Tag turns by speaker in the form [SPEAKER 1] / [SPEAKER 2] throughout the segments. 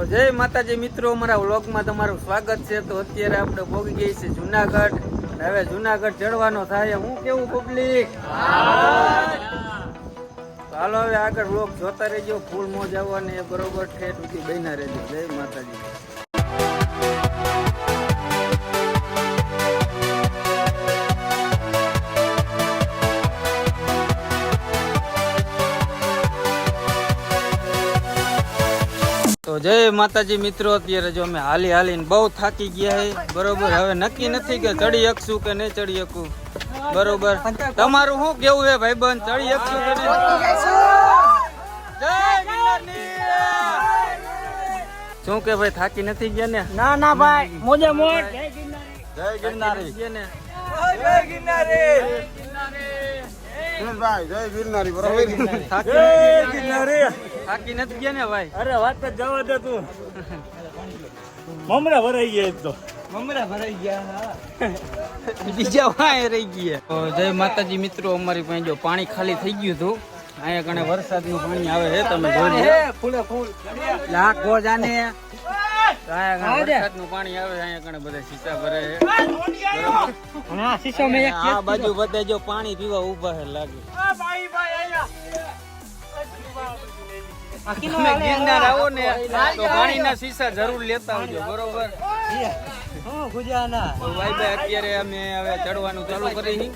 [SPEAKER 1] તો જય માતાજી મિત્રો, અમારા વ્લોગમાં તમારું સ્વાગત છે. તો અત્યારે આપણે ભોગી ગઈ છે જુનાગઢ. હવે જુનાગઢ ચડવાનો થાય. હું કેવું, પબ્લિક? હાલો, હવે આગળ વ્લોગ જોતા રહેજો. ફૂલ મોજ આવવાની. બરોબર ઠેઠ સુધી બન્યા રહેજો. જય માતાજી. જય માતાજી મિત્રો અત્યારે જો અમે હાલી હાલીને બહુ થાકી ગયા છે બરોબર હવે નક્કી નથી કે ચડી શકશું કે નહીં ચડી શકું. બરોબર. તમારું શું કેવું છે ભાઈબંધ ચડી શકશું કે જય! શું કે ભાઈ થાકી નથી ગયા ને?
[SPEAKER 2] ના ના ભાઈ મોજે મોજ.
[SPEAKER 1] જય ગિરનારી. ગયા ને થાકી થાકી નથી ગયા ને ભાઈ?
[SPEAKER 2] અરે વાત જ જવા દે તું. મમરા ભરાઈ ગયા તો.
[SPEAKER 1] મમરા ભરાઈ ગયા બીજા વાંહે રહી ગયા. જય માતાજી મિત્રો અમારી પાસે જો પાણી ખાલી થઈ ગયું હતું. અહીંયા કણે વરસાદનું પાણી આવે છે તમે જોજો
[SPEAKER 2] ફૂલે ફૂલ.
[SPEAKER 1] લાખ ગો પાણી આવે અહીંયા બધા સીસા ભરે. છે
[SPEAKER 2] હા શીશો મેં એક
[SPEAKER 1] આ બાજુ બધા જો પાણી પીવા ઊભા છે લાગે.
[SPEAKER 2] ભાઈ ભાઈ
[SPEAKER 1] તમે ગિરનાર આવો ને તો પાણીના સીસા જરૂર લેતા આવજો બરોબર?
[SPEAKER 2] હું ગુજાના
[SPEAKER 1] ભાઈ ભાઈ અત્યારે અમે હવે ચડવાનું ચાલુ કરી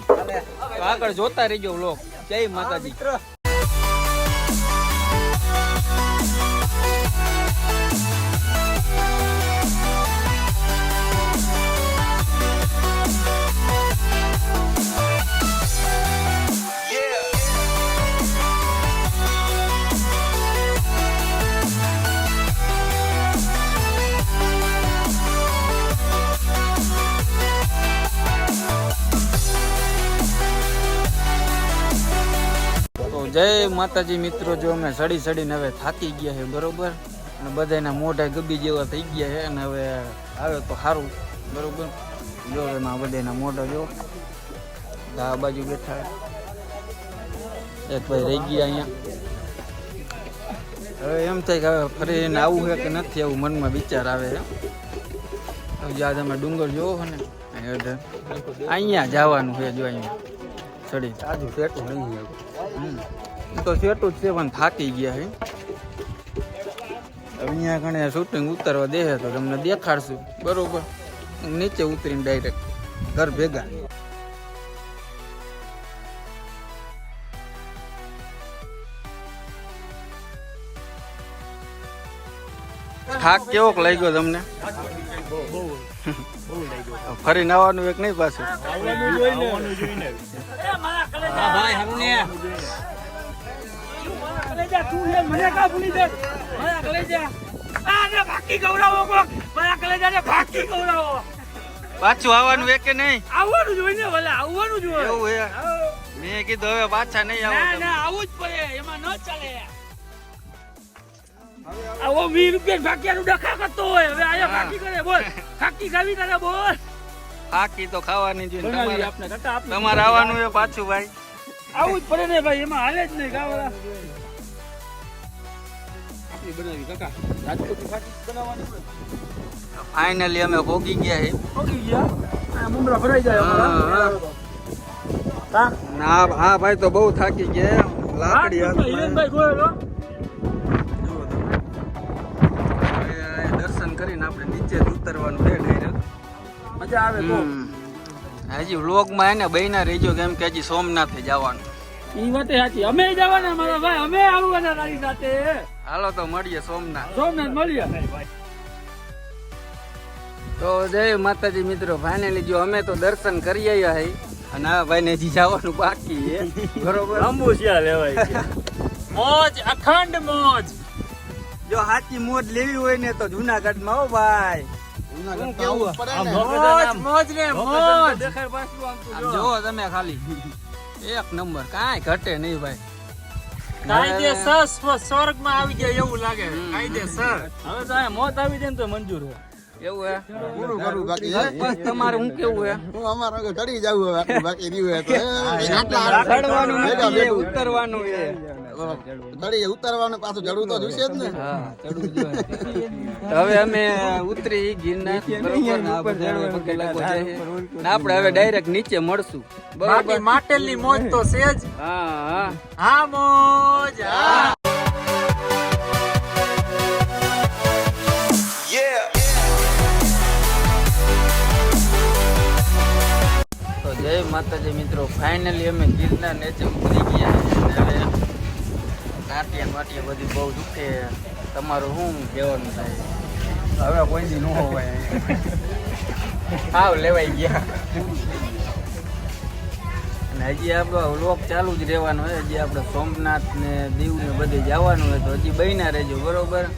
[SPEAKER 1] તો આગળ જોતા રહીજો લોક જય માતાજી. માતાજી મિત્રો, જો અમે સડી સડીને હવે થાકી ગયા છે બરોબર? અને બધાના મોઢા ગબી જેવા થઈ ગયા છે, અને હવે આવે તો સારું બરોબર? જો એમાં બધાના મોઢા જો આ બાજુ બેઠા એક ભાઈ રહી ગયા અહીંયા. હવે એમ થાય કે હવે ફરી એને આવું છે કે નથી, આવું મનમાં વિચાર આવે છે. જ્યાં તમે ડુંગર જોવો ને, અહીંયા જવાનું છે જો અહીંયા. સડી. આજુ સેટું નહીં. તો સેટું જ સેવન થાકી ગયા છે. અહીંયા ઘણે શૂટિંગ ઉતારવા દે તો તમને દેખાડશું. બરોબર? નીચે ઉતરીને ડાયરેક્ટ ઘર ભેગા. થાક કેવોક લાગ્યો તમને? ફરી નવાનું એક નહીં પાછું?
[SPEAKER 2] કલેજા તું હે મને કા ભૂલી દે મારા કલેજા. આ ને બાકી ગૌરાવો કોક મારા કલેજા ને બાકી ગૌરાવો.
[SPEAKER 1] પાછું આવવાનું એક કે નહીં.
[SPEAKER 2] આવવાનું જોઈ ને ભલે આવવાનું જોઈએ
[SPEAKER 1] એવું હે. મેં કીધું હવે પાછા નહીં આવો
[SPEAKER 2] ના ના આવું જ પડે એમાં ન ચાલે. આવો વીસ રૂપિયા ફાકીયાનું ડખા કરતો હોય. હવે આયા
[SPEAKER 1] હા.
[SPEAKER 2] કરે બોલ. ફાકી ખાવી તારે બોલ.
[SPEAKER 1] ખાકી તો ખાવાની જોઈએ તમારે.
[SPEAKER 2] આપને
[SPEAKER 1] તમારે આવવાનું એ પાછું ભાઈ.
[SPEAKER 2] આવું જ પડે ને ભાઈ એમાં હાલે જ નહીં ગાવડા આપણી બનાવી કાકા. રાજકોટની ફાકી બનાવવાની.
[SPEAKER 1] ફાઇનલી અમે ભોગી ગયા છે
[SPEAKER 2] ભોગી ગયા? મુંબરા ભરાઈ જાય અમારા.
[SPEAKER 1] ના હા ભાઈ તો બહુ થાકી ગયા લાકડી
[SPEAKER 2] હિરેનભાઈ ગોયલો
[SPEAKER 1] દર્શન કરીને આપણે નીચે ઉતરવાનું છે.
[SPEAKER 2] મજા આવે.
[SPEAKER 1] હજી વ્લોગમાં એને બહેના રહીજો કેમ કે હજી સોમનાથે જવાનું.
[SPEAKER 2] ઈ વાતે સાચી અમે જવાના મારા ભાઈ. અમે આવવાના તારી સાથે.
[SPEAKER 1] હાલો તો મળીએ સોમનાથ.
[SPEAKER 2] સોમનાથ મળીએ.
[SPEAKER 1] તો જય માતાજી મિત્રો ફાઇનલી જો અમે તો દર્શન કરી આવ્યા હઈ અને આ ભાઈને હજી જવાનું બાકી છે બરોબર?
[SPEAKER 2] અંબુસિયા લેવાય મોજ અખંડ મોજ.
[SPEAKER 1] જો સાચી મોજ લેવી હોય ને તો જુનાગઢમાં હો ભાઈ. મોજ
[SPEAKER 2] મોજ મોજ. દેખાય પાછું
[SPEAKER 1] આમ જો. તમે ખાલી. એક નંબર કાંઈ ઘટે નહીં ભાઈ.
[SPEAKER 2] કાયદેસર સ્વર્ગમાં આવી જાય એવું લાગે. કાયદેસર હવે તો મોત આવી જાય ને તો મંજૂર હે
[SPEAKER 1] એવું હે?
[SPEAKER 3] પૂરું કરવું બાકી
[SPEAKER 1] બસ તમારે હું કેવું હે?
[SPEAKER 3] હું અમારે ચડી જવું બાકી રહ્યું તો ભેગું.
[SPEAKER 1] ઉતરવાનું
[SPEAKER 3] ઉતારવાનું પાછું જડવું તો જોઈશે જ ને.
[SPEAKER 1] હવે અમે ઉતરી ગિરનાર આપણે હવે ડાયરેક્ટ નીચે મળશું. બરોબર?
[SPEAKER 4] માટેલની મોજ તો છે જ.
[SPEAKER 1] હા હા.
[SPEAKER 4] હા મોજ હા.
[SPEAKER 1] જય માતાજી મિત્રો ફાઇનલી અમે ગિરનાર નીચે ઉતરી ગયા. અને હવે કાટિયા વાટિયા બધું બહુ દુખે. તમારું શું કહેવાનું થાય? હવે કોઈ દી ન હોય. હાવ લેવાઈ ગયા. અને હજી આપણો લોક ચાલુ જ રહેવાનો હોય. હજી આપણે સોમનાથ ને દીવ ને બધે જવાનું હોય તો હજી બહીના રહેજો, બરોબર?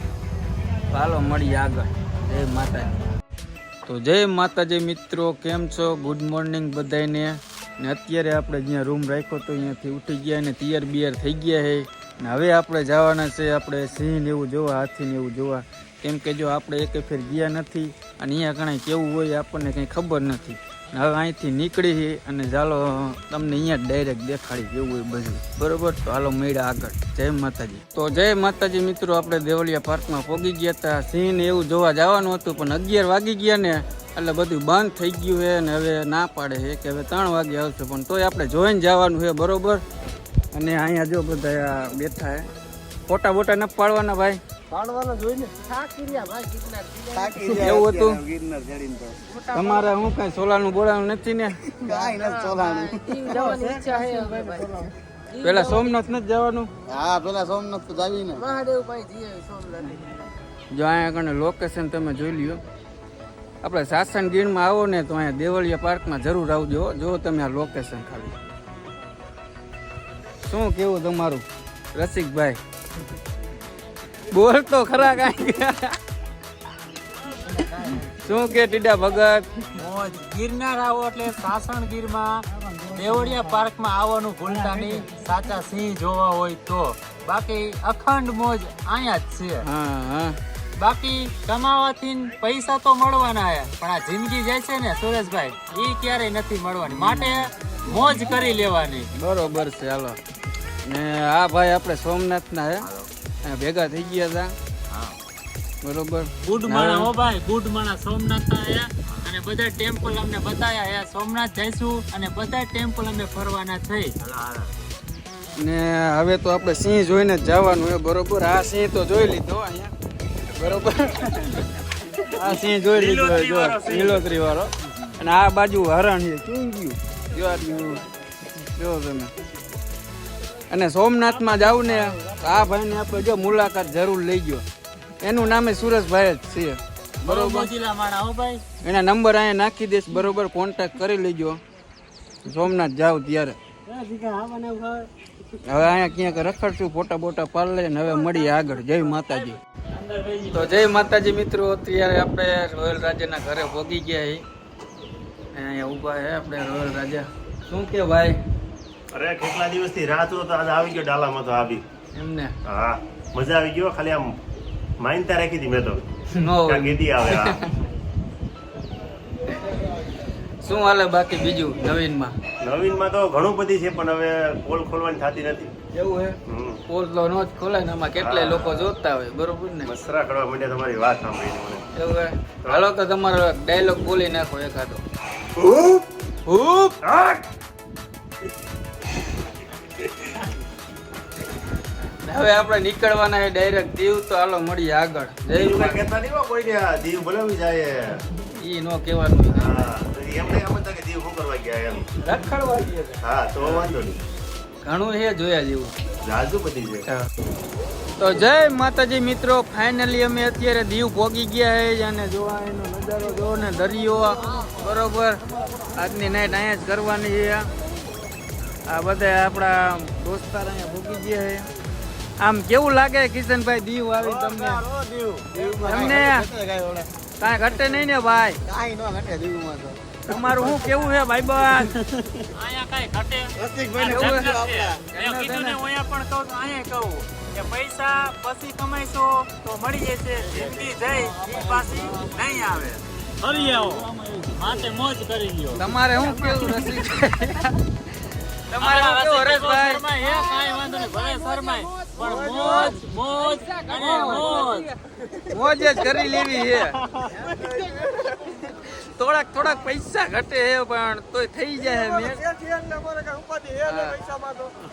[SPEAKER 1] ચાલો મળીએ આગળ. જય માતાજી. તો જય માતાજી મિત્રો, કેમ છો? ગુડ મોર્નિંગ બધાને ને અત્યારે આપણે જ્યાં રૂમ રાખ્યો તો અહીંયાથી ઉઠી ગયા ને તૈયાર બિયાર થઈ ગયા ને હવે આપણે જવાના છે, આપણે સિંહ ને એવું જોવા, હાથી ને એવું જોવા. કેમ કે જો આપણે એક ફેર ગયા નથી, અને અહીંયા ઘણા કેવું હોય આપણને કંઈ ખબર નથી. હવે અહીંથી નીકળી અને ચાલો તમને અહીંયા ડાયરેક્ટ દેખાડી જેવું હોય બધું. બરોબર? તો હાલો મેળા આગળ. જય માતાજી. તો જય માતાજી મિત્રો, આપણે દેવળિયા પાર્કમાં પોગી ગયા હતા. સિંહ ને એવું જોવા જવાનું હતું, પણ અગિયાર વાગી ગયા ને, એટલે બધું બંધ થઈ ગયું છે, અને હવે ના પાડે છે, કે હવે ત્રણ વાગે આવશે. પણ તોય આપણે જોઈને જવાનું છે, બરોબર? અને અહીંયા જો બધા આ બેઠા હે. ફોટા બોટા ન પાડવાના ભાઈ?
[SPEAKER 3] પાડવાના જોઈને.
[SPEAKER 1] એવું હતું?
[SPEAKER 3] ગિરનાર ચડીને તો.
[SPEAKER 1] તમારે હું કઈ સોલાનું બોલાનું નથી ને? પેલા સોમનાથ નથી જવાનું?
[SPEAKER 3] હા પેલા સોમનાથ તો જાવી ને
[SPEAKER 1] જો અહીંયા કને લોકેશન તમે જોઈ લ્યો. આપણે સાસણ ગીરમાં આવો ને તો અહીંયા દેવળિયા પાર્કમાં જરૂર આવજો જો તમે આ લોકેશન ખાલી. શું કેવું તમારું? રસિકભાઈ. બોલ તો ખરા કાંઈ. શું કે ટીડા ભગત?
[SPEAKER 4] ગિરનાર આવો એટલે સાસણ ગીરમાં દેવળિયા પાર્કમાં આવવાનું ભૂલતા નહીં. સાચા સિંહ જોવા હોય તો. બાકી અખંડ મોજ અહીંયા જ છે. બાકી કમાવાથી પૈસા તો મળવાના હે પણ આ જિંદગી જે છે ને સુરેશભાઈ એ ક્યારેય નથી મળવાની. માટે મોજ કરી લેવાની.
[SPEAKER 1] બરોબર છે હાલો. ને આ ભાઈ આપણે સોમનાથના હે? ભેગા થઈ ગયા હતા બરોબર.
[SPEAKER 4] ગુડ માણા હો ભાઈ ગુડ માણા સોમનાથ આયા અને બધા ટેમ્પલ અમને બતાયા હે. સોમનાથ જઈશું અને બધા ટેમ્પલ અમે ફરવાના થઈ.
[SPEAKER 1] ને હવે તો આપણે સિંહ જોઈને જ જવાનું છે બરોબર? આ સિંહ તો જોઈ લીધો અહીંયા. બરોબર? આ સિંહ જોઈ લીધો જો. લીલોતરી વાળો. અને આ બાજુ હરણ છે ચૂઈ જો તમે. અને સોમનાથમાં જાવ ને આ ભાઈને આપણે જો મુલાકાત જરૂર લઈ ગયો. એનું નામે સુરેશભાઈ જ છે.
[SPEAKER 4] બરોબર?
[SPEAKER 1] એના નંબર અહીંયા નાખી દઈશ બરોબર? કોન્ટેક્ટ કરી લેજો. સોમનાથ જાવ ત્યારે. હવે અહીંયા ક્યાંક રખડશું ફોટા બોટા પાડ લઈને હવે મળીએ આગળ. જય માતાજી. તો જય માતાજી મિત્રો અત્યારે આપણે રોયલ રાજાના ઘરે ભોગી ગયા છીએ. અહીંયા ઊભા છે આપણે રોયલ રાજા. શું કે ભાઈ?
[SPEAKER 5] અરે કેટલા દિવસથી રાહ આજે આવી ગયો ડાલામાં તો આવી.
[SPEAKER 1] એમને
[SPEAKER 5] હા મજા આવી ગયો ખાલી આમ માનતા રાખી હતી મેં તો. ક્યાં આવે હા.
[SPEAKER 1] શું હાલે બાકી બીજું નવીનમાં?
[SPEAKER 5] નવીનમાં તો ઘણું બધી છે પણ હવે પોલ ખોલવાની થતી નથી.
[SPEAKER 1] એવું હે? પોલ તો નો જ ખોલે ને આમાં કેટલાય લોકો જોતા હોય બરોબર ને?
[SPEAKER 5] મસરા કરવા માંડ્યા તમારી વાત સાંભળી મને.
[SPEAKER 1] એવું હે? હાલો તો તમારો ડાયલોગ બોલી નાખો એકાદો. હૂપ ને હવે આપણે નીકળવાના છે ડાયરેક્ટ દીવ તો હાલો મળીએ આગળ. દીવ
[SPEAKER 5] કહેતા નહીં હો કોઈને દીવ બોલાવી જાય
[SPEAKER 1] ઈ નો કહેવાનું.
[SPEAKER 5] હા એમને એમ કે દીવ શું કરવા ગયા એમ.
[SPEAKER 1] રખડવા ગયા.
[SPEAKER 5] હા તો વાંધો નહીં.
[SPEAKER 1] ઘણું છે જોયા જેવું.
[SPEAKER 5] રાજુ બધી છે
[SPEAKER 1] તો જય માતાજી મિત્રો ફાઇનલી અમે અત્યારે દીવ ભોગી ગયા છે અને જોવા એનો નજારો જોવો ને દરિયો બરોબર. આજની નાઈટ અહીંયા જ કરવાની છે આ. બધા આપણા દોસ્તાર અહીંયા ભોગી ગયા છે આમ કેવું લાગે કિશનભાઈ દીવ આવી તમને? તમને કાંઈ ઘટે નહીં ને ભાઈ?
[SPEAKER 3] કાંઈ ન ઘટે દીવમાં તો.
[SPEAKER 1] તમારું શું કેવું છે ભાઈ બસ?
[SPEAKER 4] અહીંયા કઈ ઘટે
[SPEAKER 3] રસિકભાઈને
[SPEAKER 1] એવું
[SPEAKER 3] પૂછજો
[SPEAKER 1] હે?
[SPEAKER 3] આપણે.
[SPEAKER 4] મેં કીધું ને અહીંયા પણ કહું અહીંયા કહું. કે પૈસા પછી કમાઈશો તો મળી જશે. જિંદગી જઈ પાછી નહીં આવે. ફરી આવો. માટે મોજ કરી લ્યો.
[SPEAKER 1] તમારે શું કેવું રસી તમારે શું કેવું હરેશભાઈ
[SPEAKER 4] હે, કાંઈ વાંધો નહીં, ભલે શરમાય. પણ મોજ, મોજ અને મોજ.
[SPEAKER 1] મોજ જ કરી લેવી છે. થોડાક થોડાક પૈસા ઘટે હે પણ તોય થઈ જાય મેં.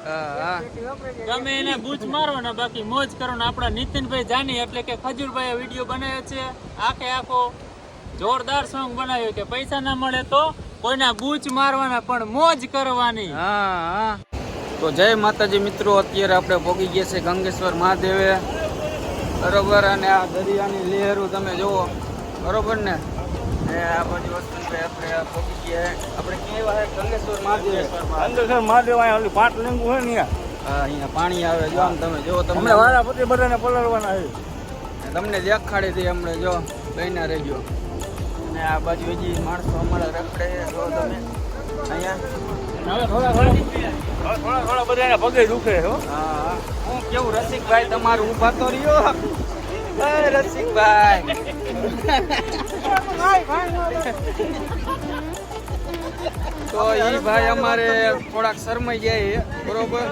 [SPEAKER 1] હા હા
[SPEAKER 4] એને બૂચ મારો ને બાકી મોજ કરો ને આપણા નીતિનભાઈ જાની એટલે કે ખજૂરભાઈ વીડિયો બનાવ્યો છે આખે આખો જોરદાર સોંગ બનાવ્યો કે પૈસા ના મળે તો કોઈના બૂચ મારવાના પણ મોજ કરવાની.
[SPEAKER 1] હા હા. તો જય માતાજી મિત્રો અત્યારે આપણે ભોગી ગયા છે ગંગેશ્વર મહાદેવે. બરોબર અને આ દરિયાની લહેરું તમે જુઓ. બરોબર ને? એ આ બધી વસ્તુ આપણે પહોંચી ગયા આપણે કેવા છે ગંગેશ્વર મહાદેવ.
[SPEAKER 3] અંદર મહાદેવ અહીંયા ઓલી પાટ લીંબુ હોય ને
[SPEAKER 1] હા અહીંયા પાણી આવે. જો આમ તમે જો તમને
[SPEAKER 3] વારા પછી બધાને પલળવાના છે.
[SPEAKER 1] તમને દેખાડી દઈએ હમણાં જો બહેના રહેજો. અને આ બાજુ હજી માણસો અમારા રખડે જો તમે અહીંયા.
[SPEAKER 3] થોડા થોડા બધા બધાને પગે દુખે હો
[SPEAKER 1] હા. હા. હું કેવું રસિકભાઈ તમારું ઊભા તો રહ્યો. રસિકભાઈ. તો એ ભાઈ અમારે થોડાક શરમાઈ જાય બરોબર?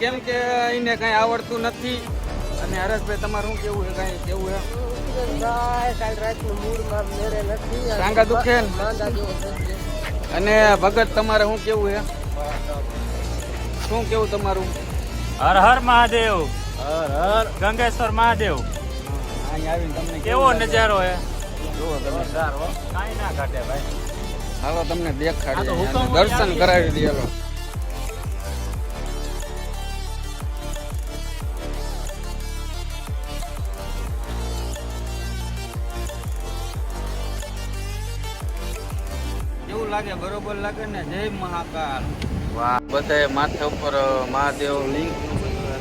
[SPEAKER 1] કેમ કે એને કઈ આવડતું નથી. અને હરેશભાઈ તમારું શું કેવું છે? કઈ કેવું છે? ટાંગા દુખે ને? અને ભગત તમારે શું કેવું છે? શું કેવું તમારું?
[SPEAKER 4] હર હર મહાદેવ.
[SPEAKER 1] હર હર.
[SPEAKER 4] ગંગેશ્વર મહાદેવ. કેવો નજારો હે?
[SPEAKER 1] જુઓ તમે
[SPEAKER 4] કાંઈ ના ઘટે ભાઈ.
[SPEAKER 1] હાલો તમને
[SPEAKER 4] આ
[SPEAKER 1] દેખાડી
[SPEAKER 4] હુકમ
[SPEAKER 1] અને
[SPEAKER 4] હોય
[SPEAKER 1] દર્શન કરાવી દે હાલો. કેવું લાગે? બરોબર લાગે ને? જય મહાકાલ. વાહ. બધાએ માથે ઉપર મહાદેવ લિંક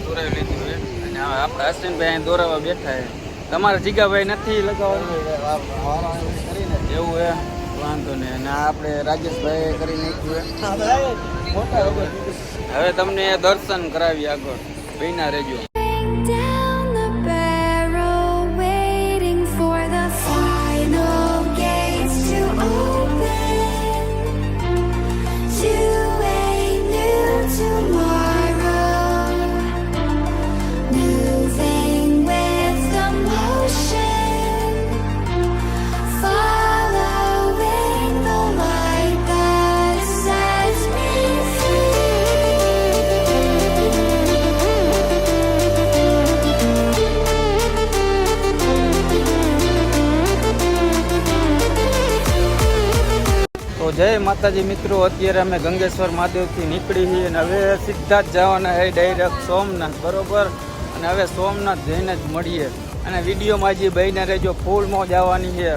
[SPEAKER 1] દોરાવી લીધું છે. અને આપણે અહીં દોરાવા બેઠા છે. તમારા જીગાભાઈ નથી લગાવવાનું? એવું હે? વાંધો નહીં. અને આપણે રાજેશભાઈ કરી નાખ્યું હવે તમને દર્શન કરાવી આગળ. ભીના રહેજો. જય માતાજી મિત્રો અત્યારે અમે ગંગેશ્વર મહાદેવથી નીકળી છીએ અને હવે સીધા જ જવાના છે ડાયરેક્ટ સોમનાથ બરોબર? અને હવે સોમનાથ જઈને જ મળીએ. અને વિડીયોમાં હજી બહીને રહેજો ફૂલ મોજ આવવાની છે.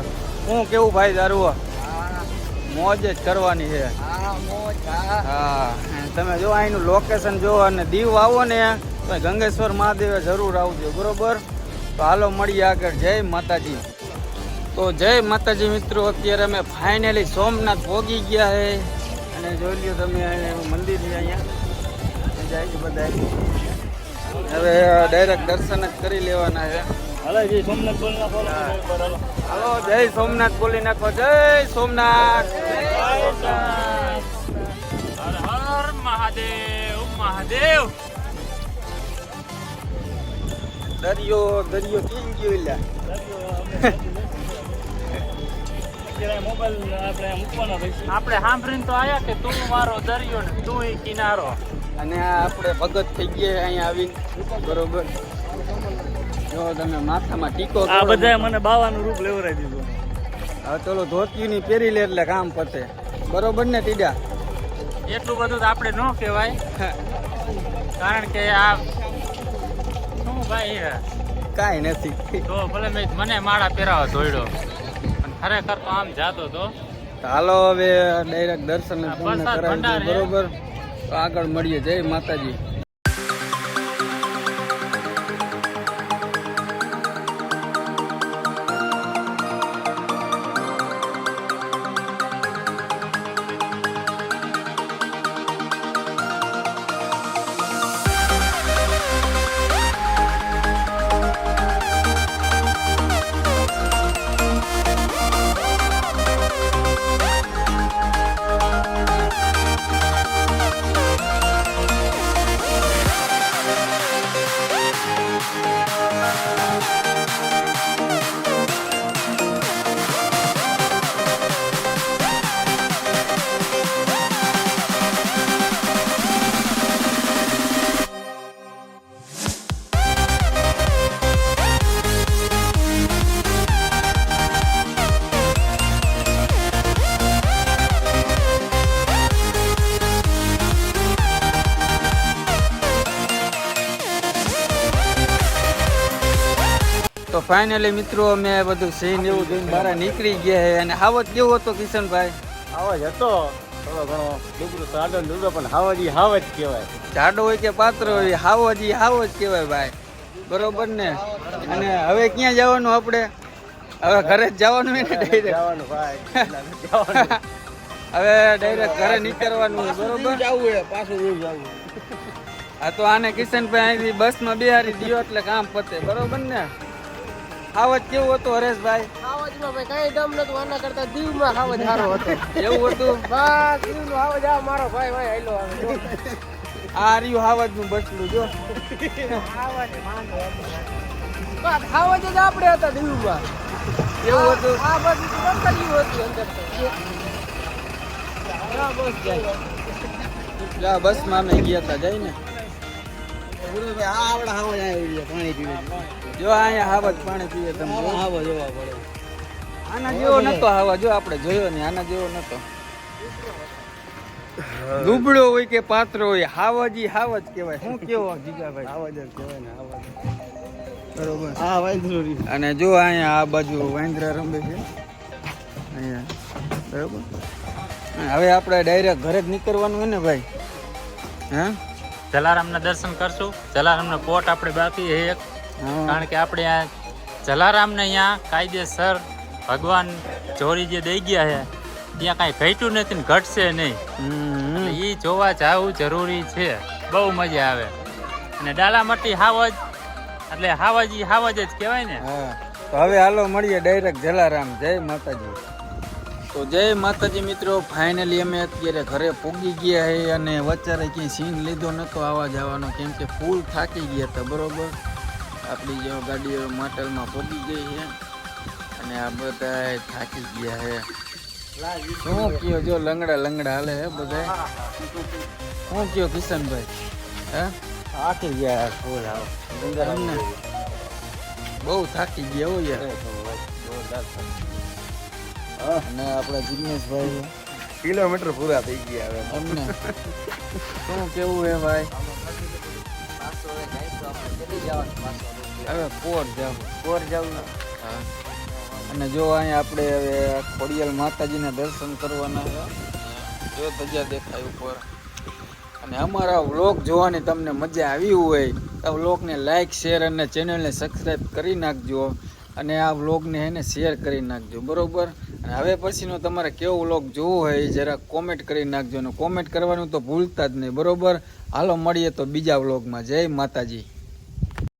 [SPEAKER 1] હું કેવું ભાઈ દારૂ મોજ જ કરવાની છે. હા તમે જો અહીંનું લોકેશન જો અને દીવ આવો ને તો ગંગેશ્વર મહાદેવે જરૂર આવજો બરોબર? તો હાલો મળીએ આગળ. જય માતાજી. તો જય માતાજી મિત્રો અત્યારે અમે ફાઇનલી સોમનાથ પહોંચી ગયા છે અને જોઈ લ્યો તમે મંદિર છે અહીંયા. જાય છે બધા હવે ડાયરેક્ટ દર્શન જ કરી લેવાના છે.
[SPEAKER 3] હાલે
[SPEAKER 1] જય સોમનાથ બોલી. નાખો જય સોમનાથ.
[SPEAKER 4] હર મહાદેવ મહાદેવ.
[SPEAKER 1] દરિયો દરિયો કેમ ગયો
[SPEAKER 3] મોબાઈલ આપણે મૂકવાના
[SPEAKER 4] આપણે સાંભળીને તો આયા કે તું મારો દરિયો ને તું એ કિનારો.
[SPEAKER 1] અને આ આપણે ભગત થઈ ગયા અહીંયા આવી બરોબર. જો તમે માથામાં ટીકો
[SPEAKER 3] આ
[SPEAKER 1] બધા
[SPEAKER 3] બધાએ મને બાવાનું રૂપ લેવરાઈ દીધું.
[SPEAKER 1] હવે ચલો ધોતી ની પહેરી લે એટલે કામ પતે. બરોબર ને ટીડા?
[SPEAKER 4] એટલું બધું તો આપણે ન કહેવાય. કારણ કે આ શું ભાઈ હે?
[SPEAKER 1] કાંઈ નથી.
[SPEAKER 4] તો ભલે મેં મને માળા પહેરાવા ધોયડો. ખરેખર તો આમ જાતો તો
[SPEAKER 1] હાલો હવે ડાયરેક્ટ દર્શન પૂર્ણ કરાવી. બરોબર? આગળ મળીએ. જય માતાજી. ફાઇનલી મિત્રો અમે બધું સીન એવું જોઈને બહાર નીકળી ગયા છે અને આવજ કેવો હતો કિશનભાઈ?
[SPEAKER 3] આવજ હતો. થોડો ઘણો પણ હાવજ ઈ જ કહેવાય.
[SPEAKER 1] જાડો હોય કે પાત્ર હોય હાવો જ જ કહેવાય ભાઈ. બરોબર ને? અને હવે ક્યાં જવાનું આપણે? હવે ઘરે જ જવાનું ને ડાયરેક્ટ
[SPEAKER 3] જવાનું ભાઈ
[SPEAKER 1] હવે ડાયરેક્ટ ઘરે નીકળવાનું બરોબર?
[SPEAKER 3] જવું હે પાછું જવું
[SPEAKER 1] આ તો આને કિશનભાઈ અહીંથી બસમાં બિહારી દિયો એટલે કામ પતે બરોબર ને? હાવજ કેવું હતું હરેશભાઈ?
[SPEAKER 6] હાવજમાં ભાઈ કઈ દમ નતું. આના કરતા દીવમાં હાવજ સારો હતો.
[SPEAKER 1] એવું હતું?
[SPEAKER 6] બસ દીવનો હાવજ આ મારો ભાઈ ભાઈ હેલો આવે.
[SPEAKER 1] આ રહ્યું હાવજનું બચલું જો
[SPEAKER 6] હાવજ જ આપણે હતા દીવમાં.
[SPEAKER 1] એવું હતું?
[SPEAKER 6] આ બસ બંધ હતું અંદર બસ જાય.
[SPEAKER 1] બસમાં ગયા હતા જઈને.
[SPEAKER 3] આવડા હાવજ આવી પાણી પીવે.
[SPEAKER 1] જો અહીંયા હાવજ પાણી પીએ તમે હાવા
[SPEAKER 3] હાવજ જોવા પડે.
[SPEAKER 1] આના જેવો નતો હાવા જો આપણે જોયો ને આના જેવો નતો. દુબળો હોય કે પાત્રો હોય હાવજ હાવજ કહેવાય. શું કેવો જીગાભાઈ
[SPEAKER 3] હાવજ જ કહેવાય ને હાવજ
[SPEAKER 1] બરોબર.
[SPEAKER 3] હા વાંધો
[SPEAKER 1] અને જો અહીંયા આ બાજુ વાંદરા રમે છે. અહીંયા. બરોબર? હવે આપણે ડાયરેક્ટ ઘરે જ નીકળવાનું હોય ને ભાઈ? હા?
[SPEAKER 4] જલારામના દર્શન કરશું. જલારામનો કોટ આપણે બાકી એક. કારણ કે આપણે આ જલારામને અહીંયા કાયદેસર ભગવાન ચોરી જે દઈ ગયા છે ત્યાં કાંઈ ભેટ્યું નથી ને ઘટશે નહીં. એ જોવા જવું જરૂરી છે. બહુ મજા આવે. અને ડાલામટી હાવજ એટલે હાવજ ઈ હાવજ જ કહેવાય ને.
[SPEAKER 1] હા. તો હવે હાલો મળીએ ડાયરેક્ટ જલારામ. જય માતાજી. તો જય માતાજી મિત્રો ફાઇનલી અમે અત્યારે ઘરે પૂગી ગયા છે અને વચ્ચે ક્યાંય સીન લીધો નતો આવવા જવાનો. કેમ કે ફૂલ થાકી ગયા હતા બરોબર? આપણી જો ગાડીઓ માટલમાં પહોંચી ગઈ છે અને આ બધા થાકી ગયા છે. શું કયો જો લંગડા લંગડા હાલે હે બધા શું કયો કિશનભાઈ? હે?
[SPEAKER 3] થાકી ગયા ફૂલ આવો
[SPEAKER 1] બહુ થાકી ગયા હો યાર. અને આપણા જિગ્નેશભાઈ
[SPEAKER 3] કિલોમીટર પૂરા થઈ ગયા હવે.
[SPEAKER 1] અમને શું કેવું હે ભાઈ? હવે જાવ.
[SPEAKER 3] કોર જવું.
[SPEAKER 1] હા અને જો અહીંયા આપણે હવે ખોડિયાલ માતાજીના દર્શન કરવાના જો તજા દેખાય ઉપર. અને અમારા વ્લોગ જોવાની તમને મજા આવી હોય, તો વ્લોગને લાઈક શેર અને ચેનલને સબસ્ક્રાઈબ કરી નાખજો. અને આ વ્લોગને એને શેર કરી નાખજો, બરોબર? અને હવે પછીનો તમારે કેવો વ્લોગ જોવો હોય જરા કોમેન્ટ કરી નાખજો. અને કોમેન્ટ કરવાનું તો ભૂલતા જ નહીં, બરોબર? હાલો મળીએ તો બીજા વ્લોગમાં. જય માતાજી.